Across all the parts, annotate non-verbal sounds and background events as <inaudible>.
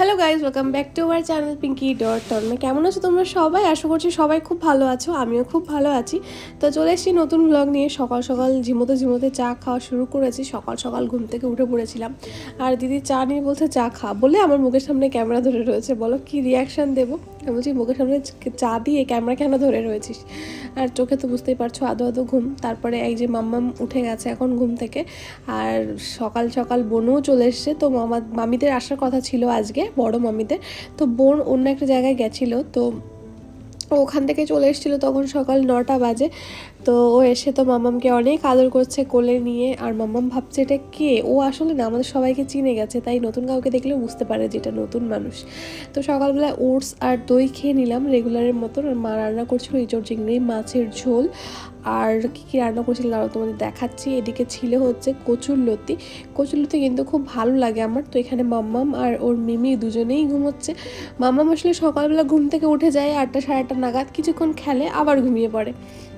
Hello guys welcome back to our channel Pinki dot Tanmoy কেমন আছো তোমরা সবাই? আশা করছি সবাই খুব ভালো আছো, আমিও খুব ভালো আছি। তো চলে এসেছি নতুন ব্লগ নিয়ে। সকাল সকাল ঝিমোতে ঝিমোতে চা খাওয়া শুরু করেছি। সকাল সকাল ঘুম থেকে উঠে পড়েছিলাম। আর দিদি চা নিয়ে বলছে, চা খা। বলে আমার মুখের সামনে ক্যামেরা ধরে রয়েছে। বলো, কি রিয়াকশান দেবো? আমি বলছি, মুখের সামনে চা দিয়ে ক্যামেরা কেন ধরে রয়েছিস? আর চোখে তো বুঝতেই পারছ, আদো আদো ঘুম। তারপরে এই যে মাম্মাম উঠে গেছে এখন ঘুম থেকে। আর সকাল সকাল বোনও চলে এসছে। তো মামা, মামিদের আসার কথা ছিল আজকে। বড় মামিদের। তো বোন অন্য একটা জায়গায় গেছিল, তো ওখান থেকে চলে এসেছিল তখন সকাল নটা বাজে। তো ও এসে তো মামামকে অনেক আদর করছে কোলে নিয়ে, আর মামাম ভাবছে এটা কে? ও আসলে না, আমাদের সবাইকে চিনে গেছে, তাই নতুন কাউকে দেখলে বুঝতে পারে যে এটা নতুন মানুষ। তো সকালবেলা ওটস আর দই খেয়ে নিলাম রেগুলারের মতন। আর মা রান্না করছিল ইঁচড় চিংড়ি, মাছের ঝোল। আর কী কী রান্না করছিল আরও তোমাদের দেখাচ্ছি। এদিকে ছিল হচ্ছে কচুর লতি। কচুর লতি কিন্তু খুব ভালো লাগে আমার। তো এখানে মাম্মাম আর ওর মিমি দুজনেই ঘুমোচ্ছে। মাম্মাম আসলে সকালবেলা ঘুম থেকে উঠে যায় আটটা, সাড়ে আটটা নাগাদ, কিছুক্ষণ খেলে আবার ঘুমিয়ে পড়ে।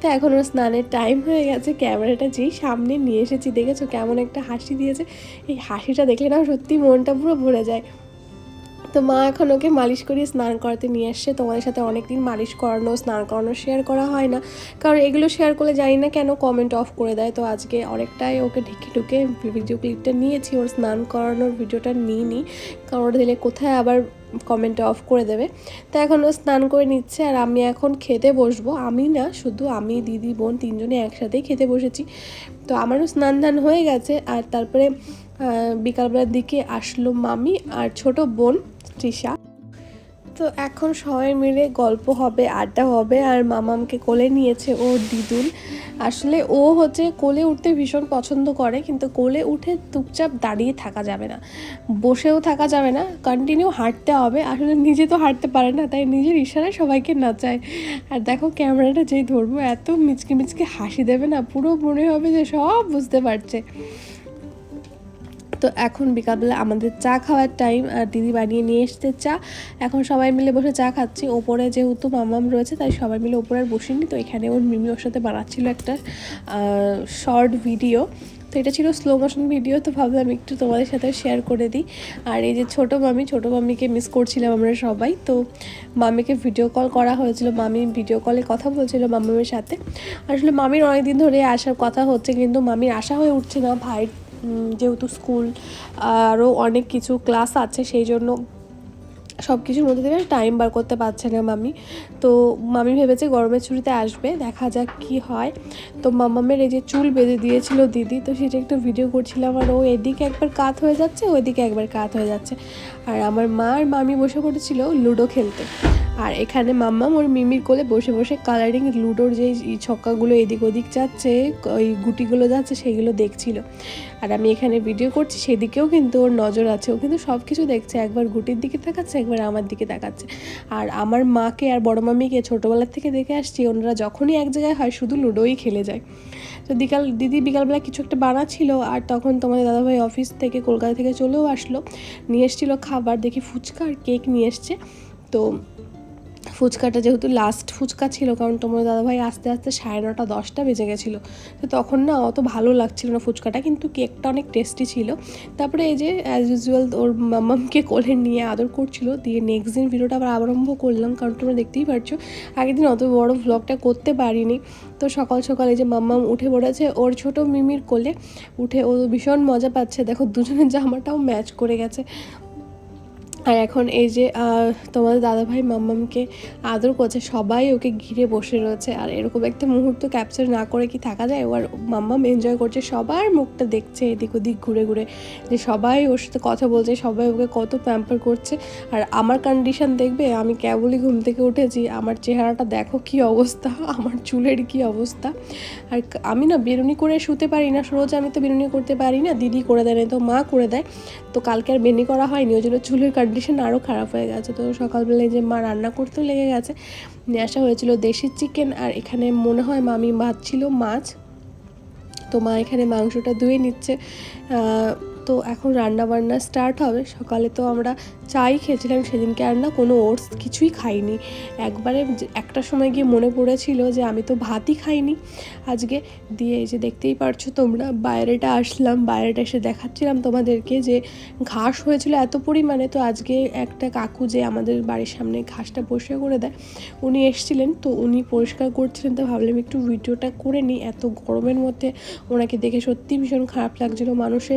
তো এখন ওর স্নানের টাইম হয়ে গেছে, ক্যামেরাটা যেই সামনে নিয়ে এসেছি, দেখেছ কেমন একটা হাসি দিয়েছে? এই হাসিটা দেখলে না সত্যি মনটা পুরো ভরে যায়। তো মা এখন ওকে মালিশ করিয়ে স্নান করাতে নিয়ে আসছে তোমাদের সাথে অনেকদিন মালিশ করানো, স্নান করানো শেয়ার করা হয় না। কারণ এগুলো শেয়ার করলে জানি না কেন কমেন্ট অফ করে দেয়। তো আজকে অনেকটাই ওকে ঢেকে ঢুকে ভিডিও ক্লিপটা নিয়েছি। ওর স্নান করানোর ভিডিওটা নিই নি কারণ ওটা দিলে কোথায় আবার কমেন্টে অফ করে দেবে। তো এখন ও স্নান করে নিচ্ছে আর আমি এখন খেতে বসবো। আমি না, শুধু আমি, দিদি, বোন তিনজনে একসাথেই খেতে বসেছি। তো আমারও স্নান ধান হয়ে গেছে আর তারপরে বিকালবেলার দিকে আসলো মামি আর ছোট বোন তৃষা। তো এখন সবাই মিলে গল্প হবে, আড্ডা হবে আর মামামকে কোলে নিয়েছে ওর দিদুন। আসলে ও হচ্ছে কোলে উঠতে ভীষণ পছন্দ করে, কিন্তু কোলে উঠে চুপচাপ দাঁড়িয়ে থাকা যাবে না। বসেও থাকা যাবে না কন্টিনিউ হাঁটতে হবে। আসলে নিজে তো হাঁটতে পারে না, তাই নিজের ইশারায় সবাইকে নাচায়। আর দেখো ক্যামেরাটা যেই ধরবো, এত মিচকে মিচকে হাসি দেবে না, পুরো মনে হবে যে সব বুঝতে পারছে। তো এখন বিকালবেলা আমাদের চা খাওয়ার টাইম আর দিদি বানিয়ে নিয়ে এসছে চা। এখন সবাই মিলে বসে চা খাচ্ছি। ওপরে যেহেতু মামাম রয়েছে, তাই সবাই মিলে ওপরে আর বসিনি। তো এখানে ওর মিমি ওর সাথে বানাচ্ছিল একটা শর্ট ভিডিও তো এটা ছিল স্লো মোশন ভিডিও তো ভাবলাম একটু তোমাদের সাথে শেয়ার করে দিই। আর এই যে ছোটো মামি, ছোটো মামিকে মিস করছিলাম আমরা সবাই। তো মামিকে ভিডিও কল করা হয়েছিল। মামি ভিডিও কলে কথা বলছিল মামামের সাথে। আসলে মামির অনেক দিন ধরে আসার কথা হচ্ছে, কিন্তু মামির আশা হয়ে উঠছে না, ভাইয়ের যেহেতু স্কুল আরও অনেক কিছু ক্লাস আছে, সেই জন্য সব কিছুর মধ্যে থেকে টাইম বার করতে পারছে না মামি। তো মামি ভেবেছে গরমের ছুটিতে আসবে, দেখা যাক কি হয়। তো মামামের এই যে চুল বেঁধে দিয়েছিল দিদি, তো সেটা একটু ভিডিও করছিলাম আর ও এদিকে একবার কাত হয়ে যাচ্ছে, ওইদিকে একবার কাত হয়ে যাচ্ছে। আর আমার মা আর মামি বসে পড়েছিল লুডো খেলতে। আর এখানে মাম্মা ওর মিমির কোলে বসে বসে কালারিং লুডোর যে ছক্কাগুলো এদিক ওদিক যাচ্ছে, ওই গুটিগুলো যাচ্ছে সেগুলো দেখছিল। আর আমি এখানে ভিডিও করছি, সেদিকেও কিন্তু ওর নজর আছে। ও কিন্তু সব কিছু দেখছে, একবার গুটির দিকে তাকাচ্ছে, একবার আমার দিকে তাকাচ্ছে। আর আমার মাকে আর বড় মামিকে ছোটোবেলার থেকে দেখে আসছি, ওনারা যখনই এক জায়গায় হয় শুধু লুডোই খেলে যায়। তো বিকাল, দিদি বিকালবেলা কিছু একটা বানাচ্ছিল, আর তখন তোমাদের দাদাভাই অফিস থেকে কলকাতা থেকে চলেও আসলো। নিয়ে এসেছিল খাবার, দেখি ফুচকা আর কেক নিয়ে এসছে। তো ফুচকাটা যেহেতু লাস্ট ফুচকা ছিল, কারণ তোমার দাদাভাই আস্তে আস্তে সাড়ে নটা, দশটা বেজে গেছিল। তো তখন না অত ভালো লাগছিল না ফুচকাটা, কিন্তু কেকটা অনেক টেস্টি ছিল। তারপরে এই যে অ্যাজ ইউজুয়াল ওর মাম্মামকে কোলে নিয়ে আদর করছিল। দিয়ে নেক্সট দিন ভিডিওটা আবার আরম্ভ করলাম, কারণ তোমরা দেখতেই পারছ, আগের দিন অত বড় ভ্লগটা করতে পারিনি। তো সকাল সকাল এই যে মাম্মাম উঠে পড়েছে, ওর ছোট মিমির কোলে উঠে ও ভীষণ মজা পাচ্ছে। দেখো, দুজনের জামাটাও ম্যাচ করে গেছে। আর এখন এই যে তোমাদের দাদাভাই মাম্মামকে আদর করছে, সবাই ওকে ঘিরে বসে রয়েছে। আর এরকম একটা মুহূর্ত ক্যাপচার না করে কি থাকা যায়? ও আর মাম্মাম এনজয় করছে, সবার মুখটা দেখছে এদিক ওদিক, ঘুরে ঘুরে। যে সবাই ওর সাথে কথা বলছে, সবাই ওকে কত প্যাম্পার করছে। আর আমার কন্ডিশন দেখবে, আমি কেবলই ঘুম থেকে উঠেছি, আমার চেহারাটা দেখো কি অবস্থা, <laughs> আমার চুলের কি অবস্থা। আর আমি না বেরুনি করে শুতে পারি না, রোজ আমি তো বেরুনি করতে পারি না, দিদি করে দেয় না তো, মা করে দেয়। তো কালকে আর বেনি করা হয়নি, ওই জন্য চুলের কন্ডিশন আরও খারাপ হয়ে গেছে। তো সকালবেলায় যে মা রান্না করতেও লেগে গেছে, নিয়ে আসা হয়েছিল দেশি চিকেন আর এখানে মনে হয় মামি ভাত ছিল মাছ। তো মা এখানে মাংসটা ধুয়ে নিচ্ছে। তো এখন রান্না বান্না স্টার্ট হবে। সকালে তো আমরা চাই খেয়েছিলাম, সেদিনকে আর না কোনো ওটস কিছুই খাইনি। একবারে একটা সময় গিয়ে মনে পড়েছিল যে আমি তো ভাতই খাইনি। আজকে দিয়ে এই যে দেখতেই পারছ তোমরা, বাইরেটা আসলাম, বাইরেটা এসে দেখাচ্ছিলাম তোমাদেরকে যে ঘাস হয়েছিল এত পরিমাণে। তো আজকে একটা কাকু যে আমাদের বাড়ির সামনে ঘাসটা পরিষ্কার করে দেয়, উনি এসেছিলেন। তো উনি পরিষ্কার করছিলেন, তো ভাবলাম একটু ভিডিওটা করে নিই। এত গরমের মধ্যে ওনাকে দেখে সত্যি ভীষণ খারাপ লাগছিল। মানুষে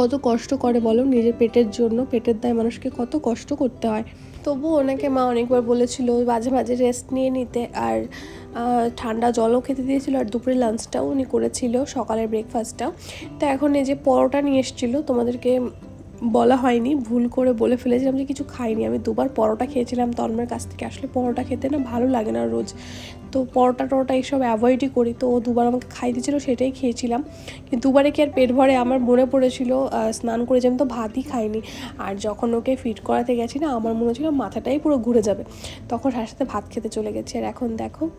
কত কষ্ট করে বলো নিজের পেটের জন্য, পেটের দায় মানুষকে কত কষ্ট করতে হয়। তবু ওনাকে মা অনেকবার বলেছিল, মাঝে মাঝে রেস্ট নিয়ে নিতে। আর ঠান্ডা জলও খেতে দিয়েছিল আর দুপুরে লাঞ্চটাও উনি করেছিল সকালের ব্রেকফাস্টটাও তো এখন এই যে পরোটা নিয়ে এসেছিল, তোমাদেরকে বলা হয়নি, ভুল করে বলে ফেলেছিলাম যে কিছু খাইনি। আমি দুবার পরোটা খেয়েছিলাম তন্মের কাছ থেকে। আসলে পরোটা খেতে না ভালো লাগে না রোজ। তো পরোটা টরোটা এইসব অ্যাভয়েডই করি। তো ও দুবার আমাকে খাই দিয়েছিলো, সেটাই খেয়েছিলাম। কিন্তু দুবারে কি আর পেট ভরে আমার মনে পড়েছিল স্নান করে আমি তো ভাতই খাইনি। আর যখন ওকে ফিট করাতে গেছি না, আমার মনে হচ্ছিল মাথাটাই পুরো ঘুরে যাবে। তখন সাথে সাথে ভাত খেতে চলে গেছি। আর এখন দেখো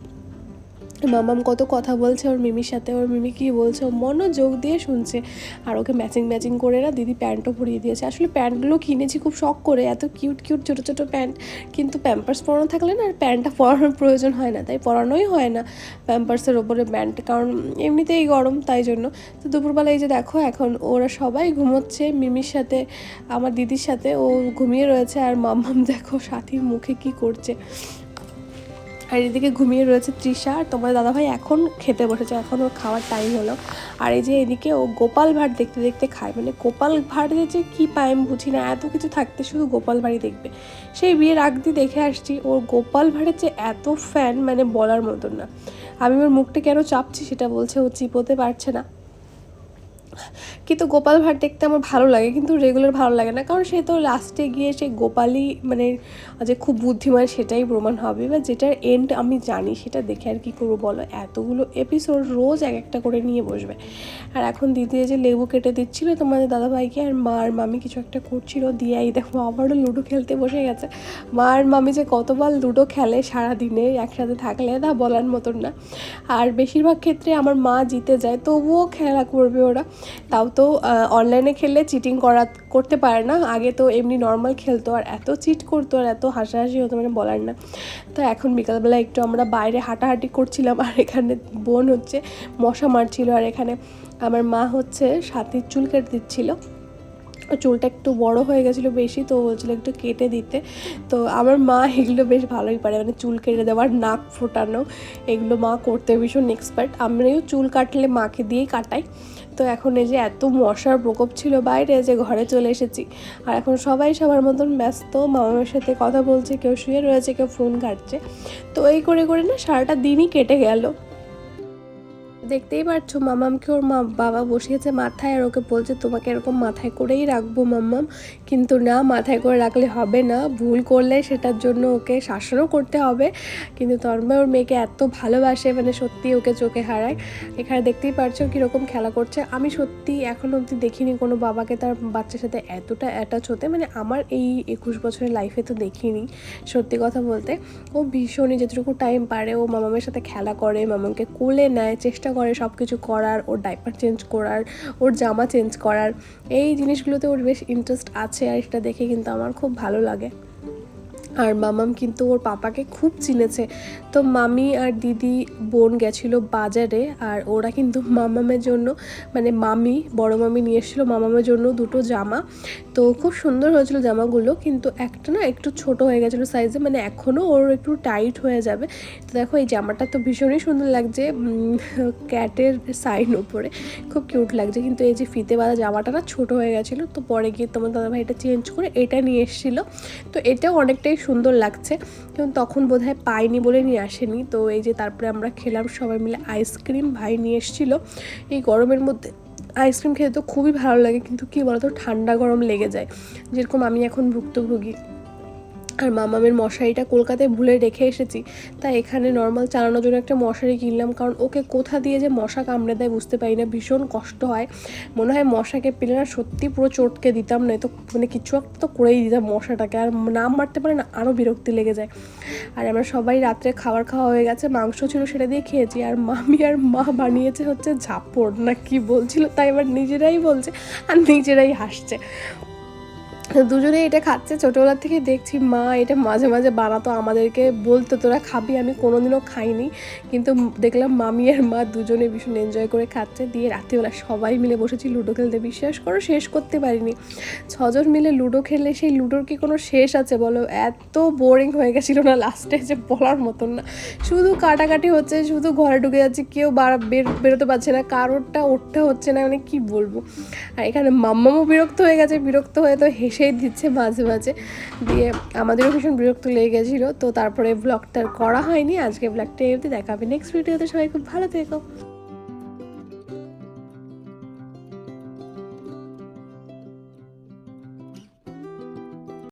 মামাম কত কথা বলছে ওর মিমির সাথে, ওর মিমি কি বলছে, ও মনোযোগ দিয়ে শুনছে। আর ওকে ম্যাচিং ম্যাচিং করে না দিদি প্যান্টও পরিয়ে দিয়েছে। আসলে প্যান্টগুলো কিনেছি, খুব শখ করে, এত কিউট কিউট ছোটো ছোটো প্যান্ট। কিন্তু প্যাম্পার্স পরানো থাকলে না আর প্যান্টটা পরানোর প্রয়োজন হয় না। তাই পরানোই হয় না প্যাম্পার্সের ওপরে প্যান্ট কারণ এমনিতেই গরম, তাই জন্য। তো দুপুরবেলা এই যে দেখো, এখন ওরা সবাই ঘুমোচ্ছে মিমির সাথে, আমার দিদির সাথে, ও ঘুমিয়ে রয়েছে। আর মাম্মাম দেখো, সাথীর মুখে কি করছে। আর এদিকে ঘুমিয়ে রয়েছে তৃষা আর তোমার দাদাভাই এখন খেতে বসেছে, এখন ওর খাওয়ার টাইম হলো। আর এই যে এদিকে ও গোপাল ভাট দেখতে দেখতে খায় মানে গোপাল ভাট যে কী পায় আমি বুঝি না, এত কিছু থাকতে শুধু গোপাল ভাড়ি দেখবে। সেই বিয়ের আগ দিয়ে দেখে আসছি, ওর গোপাল ভাড়ের যে এত ফ্যান মানে বলার মতন না। আমি ওর মুখটা কেন চাপছি সেটা বলছে, ও চিপোতে পারছে না। কিন্তু গোপাল ভাট দেখতে আমার ভালো লাগে, কিন্তু রেগুলার ভালো লাগে না। কারণ সে তো লাস্টে গিয়ে সে গোপালই মানে যে খুব বুদ্ধিমান সেটাই প্রমাণ হবে বা যেটার এন্ড আমি জানি সেটা দেখে আর কি করব বলো? এতগুলো এপিসোড রোজ এক একটা করে নিয়ে বসবে। আর এখন দিদি যে লেবু কেটে দিচ্ছিল তোমাদের দাদাভাইকে, আর মা আর মামি কিছু একটা করছিল, দিয়ে এই দেখো আবারও লুডো খেলতে বসে গেছে। মা আর মামি যে কতবার লুডো খেলে সারাদিনে একসাথে থাকলে তা বলার মতন না। আর বেশিরভাগ ক্ষেত্রে আমার মা জিতে যায়, তবুও খেলা করবে ওরা। তাও তো অনলাইনে খেললে চিটিং করা, করতে পারে না। আগে তো এমনি নর্মাল খেলতো, আর এত চিট করতো, আর এত হাসাহাসি হতো মানে বলার না। তো এখন বিকালবেলা একটু আমরা বাইরে হাঁটাহাঁটি করছিলাম, আর এখানে বোন হচ্ছে মশা মারছিল, আর এখানে আমার মা হচ্ছে সাথীর চুল কেটে দিচ্ছিল। চুলটা একটু বড় হয়ে গেছিল বেশি, তো বলছিল একটু কেটে দিতে। তো আমার মা এগুলো বেশ ভালোই পারে মানে চুল কেটে দেওয়ার নাক ফোটানো, এগুলো মা করতে ভীষণ এক্সপার্ট আমরাও চুল কাটলে মাকে দিয়েই কাটাই। তো এখন এই যে এত মশার প্রকোপ ছিল বাইরে, যে ঘরে চলে এসেছি। আর এখন সবাই সবার মতন ব্যস্ত, মামার সাথে কথা বলছে, কেউ শুয়ে রয়েছে, কেউ ফোন কাটছে। তো এই করে করে না সারাটা দিনই কেটে গেল। দেখতেই পারছ, মামামকে ওর মা বাবা বসিয়েছে মাথায় আর ওকে বলছে, তোমাকে এরকম মাথায় করেই রাখব, মাম্মাম। কিন্তু না, মাথায় করে রাখলে হবে না। ভুল করলে সেটার জন্য ওকে শাসনও করতে হবে। কিন্তু তন্ময় ওর মেয়েকে এত ভালোবাসে মানে সত্যি ওকে চোখে হারায়। এখানে দেখতেই পারছ কীরকম খেলা করছে। আমি সত্যি এখন অবধি দেখিনি কোনো বাবাকে তার বাচ্চার সাথে এতটা অ্যাটাচ হতে। মানে আমার এই একুশ বছরের লাইফে তো দেখিনি, সত্যি কথা বলতে। ও ভীষণই যেটুকু টাইম পারে, ও মামামের সাথে খেলা করে, মামামকে কোলে নেয়, চেষ্টা করে সব কিছু করার, ওর ডাইপার চেঞ্জ করার, ওর জামা চেঞ্জ করার, এই জিনিসগুলোতে ওর বেশ ইন্টারেস্ট আছে আর সেটা দেখে কিন্তু আমার খুব ভালো লাগে। আর মামাম কিন্তু ওর পাপাকে খুব চিনেছে। তো মামি আর দিদি বোন গেছিল বাজারে আর ওরা কিন্তু মামামের জন্য মানে মামি, বড় মামি নিয়ে এসেছিল মামামের জন্য দুটো জামা। তো খুব সুন্দর হয়েছিল জামাগুলো, কিন্তু একটা না একটু ছোট হয়ে গেছিল সাইজে মানে এখনও ওর একটু টাইট হয়ে যাবে। তো দেখো এই জামাটা তো ভীষণই সুন্দর লাগছে ক্যাটের সাইন উপরে। খুব কিউট লাগছে, কিন্তু এই যে ফিতে বাঁধা জামাটা না ছোটো হয়ে গেছিল। তো পরে গিয়ে তোমার দাদাভাই এটা চেঞ্জ করে এটা নিয়ে এসেছিল। তো এটাও অনেকটাই সুন্দর লাগছে। কিন্তু তখন বোধ হয় পাইনি বলে নিয়ে আসেনি। তো এই যে তারপরে আমরা খেলাম, সবাই মিলে আইসক্রিম ভাই নিয়ে এসেছিল। এই গরমের মধ্যে আইসক্রিম খেতে তো খুবই ভালো লাগে, কিন্তু কী বলতো, ঠান্ডা গরম লেগে যায়। যেরকম আমি এখন ভুক্তভোগী। আর মামামের মশারিটা কলকাতায় ভুলে রেখে এসেছি। তাই এখানে নর্মাল চালানোর জন্য একটা মশারি কিনলাম, কারণ ওকে কোথা দিয়ে যে মশা কামড়ে দেয় বুঝতে পারি না, ভীষণ কষ্ট হয়। মনে হয় মশাকে পেলে না সত্যি পুরো চটকে দিতাম না তো মানে কিছু একটা তো করেই দিতাম মশাটাকে, আর নাম মারতে পারে না আরও বিরক্তি লেগে যায়। আর আমরা সবাই রাত্রে খাবার খাওয়া হয়ে গেছে, মাংস ছিল সেটা দিয়ে খেয়েছি, আর মামি আর মা বানিয়েছে হচ্ছে ঝাপড়, না কি বলছিল, তাই এবার নিজেরাই বলছে আর নিজেরাই হাসছে। দুজনে এটা খাচ্ছে। ছোটোবেলার থেকে দেখছি, মা, এটা মাঝে মাঝে বানাতো আমাদেরকে, বলতো তোরা খাবি, আমি কোনোদিনও খাইনি। কিন্তু দেখলাম মামি আর মা দুজনে ভীষণ এনজয় করে খাচ্ছে। দিয়ে রাত্রিবেলা সবাই মিলে বসেছি লুডো খেলতে। বিশ্বাস করো, শেষ করতে পারিনি। ছজন মিলে লুডো খেললে সেই লুডোর কি কোনো শেষ আছে বলো? এত বোরিং হয়ে গেছিল না লাস্টে যে বলার মতন না। শুধু কাটাকাটি হচ্ছে, শুধু ঘরে ঢুকে যাচ্ছে, কেউ বার বের, বেরোতে পারছে না, কারোরটা ওঠটা হচ্ছে না মানে কি বলব? আর এখানে মাম্মামও বিরক্ত হয়ে গেছে, বিরক্ত হয়ে তো হেসেই দিচ্ছে মাঝে মাঝে। দিয়ে আমাদেরও ভীষণ বিরক্ত লেগে গেছিল। তো তারপরে ব্লগটা করা হয়নি। আজকে ব্লগটা এমনি দেখাবে। নেক্সট ভিডিওতে সবাই খুব ভালো থেকো।